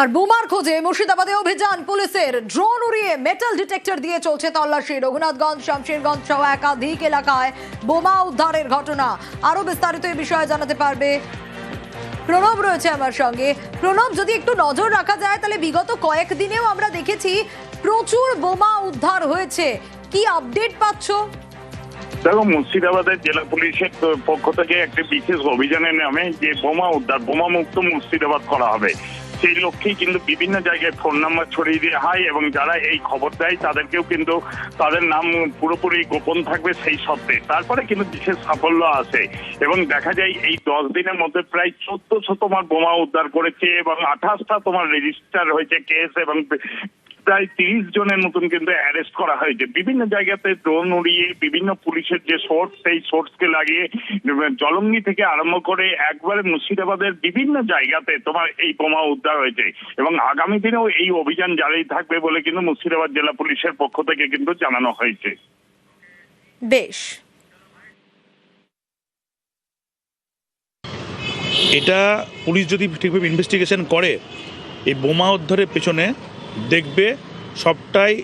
আর বোমার খোঁজে মুর্শিদাবাদে অভিযান, পুলিশের ড্রোন উড়িয়ে মেটাল ডিটেক্টর দিয়ে চলছে তল্লাশি। রঘুনাথগঞ্জ, শামশেরগঞ্জ সহ একাধিক এলাকায় বোমা উদ্ধারের ঘটনা। আরও বিস্তারিত এই বিষয়ে জানাতে পারবে প্রণব রয়েছে আমার সঙ্গে। প্রণব, যদি একটু নজর রাখা যায়, তাহলে বিগত কয়েকদিনেও আমরা দেখেছি প্রচুর বোমা উদ্ধার হয়েছে। কি আপডেট পাচ্ছ? দেখো, মুর্শিদাবাদের জেলা পুলিশের পক্ষ থেকে একটি বিশেষ অভিযানের নামে যে বোমা উদ্ধার বোমা মুক্ত মুর্শিদাবাদ করা হবে। সেই লক্ষ্যেই কিন্তু বিভিন্ন জায়গায় ফোন নাম্বার ছড়িয়ে দেওয়া হয় এবং যারা এই খবর দেয় তাদেরকেও কিন্তু তাদের নাম পুরোপুরি গোপন থাকবে সেই সত্ত্বে তারপরে কিন্তু বিশেষ সাফল্য আছে এবং দেখা যায় এই দশ দিনের মধ্যে প্রায় চোদ্দশো তোমার বোমা উদ্ধার করেছে এবং আঠাশটা তোমার রেজিস্টার হয়েছে কেস এবং প্রায় তিরিশ জনের মতন কিন্তু অ্যারেস্ট করা হয়েছে। বিভিন্ন জায়গাতে ড্রোন উড়িয়ে বিভিন্ন পুলিশের যে সোর্স সেই সোর্সকে লাগিয়ে জলঙ্গি থেকে আরম্ভ করে একবারে মুর্শিদাবাদের বিভিন্ন জায়গাতে তোমার এই বোমা উদ্ধার হয়েছে। এবং আগামী দিনেও এই অভিযান জারি থাকবে বলে কিন্তু মুর্শিদাবাদ জেলা পুলিশের পক্ষ থেকে কিন্তু জানানো হয়েছে। বেশ। এটা পুলিশ যদি ঠিকভাবে ইনভেস্টিগেশন করে এই বোমা উদ্ধারের পেছনে দেখবে সবটাই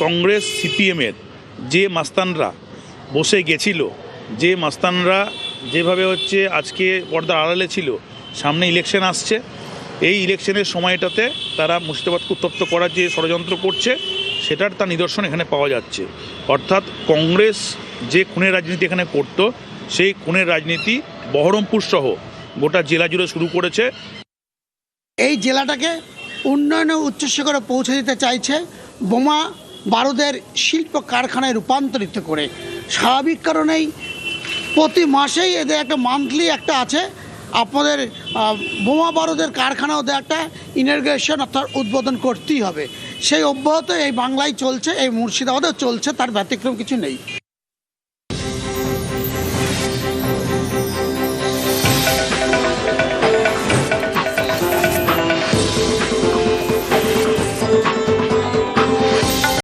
কংগ্রেস সিপিএমের। যে মাস্তানরা বসে গেছিল, যে মাস্তানরা যেভাবে হচ্ছে আজকে পর্দার আড়ালে ছিল, সামনে ইলেকশন আসছে, এই ইলেকশনের সময়টাতে তারা মুর্শিদাবাদকে উত্তপ্ত করার যে ষড়যন্ত্র করছে, সেটার তার নিদর্শন এখানে পাওয়া যাচ্ছে। অর্থাৎ কংগ্রেস যে খুনের রাজনীতি এখানে করতো, সেই খুনের রাজনীতি বহরমপুর সহ গোটা জেলা জুড়ে শুরু করেছে। এই জেলাটাকে উন্নয়নের উচ্চশিখরে পৌঁছে দিতে চাইছে বোমা বারুদের শিল্প কারখানায় রূপান্তরিত করে। স্বাভাবিক কারণেই প্রতি মাসেই এদের একটা মান্থলি একটা আছে। আপনাদের বোমা বারুদের কারখানা ওদের একটা ইনার্গেশন অর্থাৎ উদ্বোধন করতেই হবে। সেই অব্যাহত এই বাংলায় চলছে, এই মুর্শিদাবাদেও চলছে, তার ব্যতিক্রম কিছু নেই।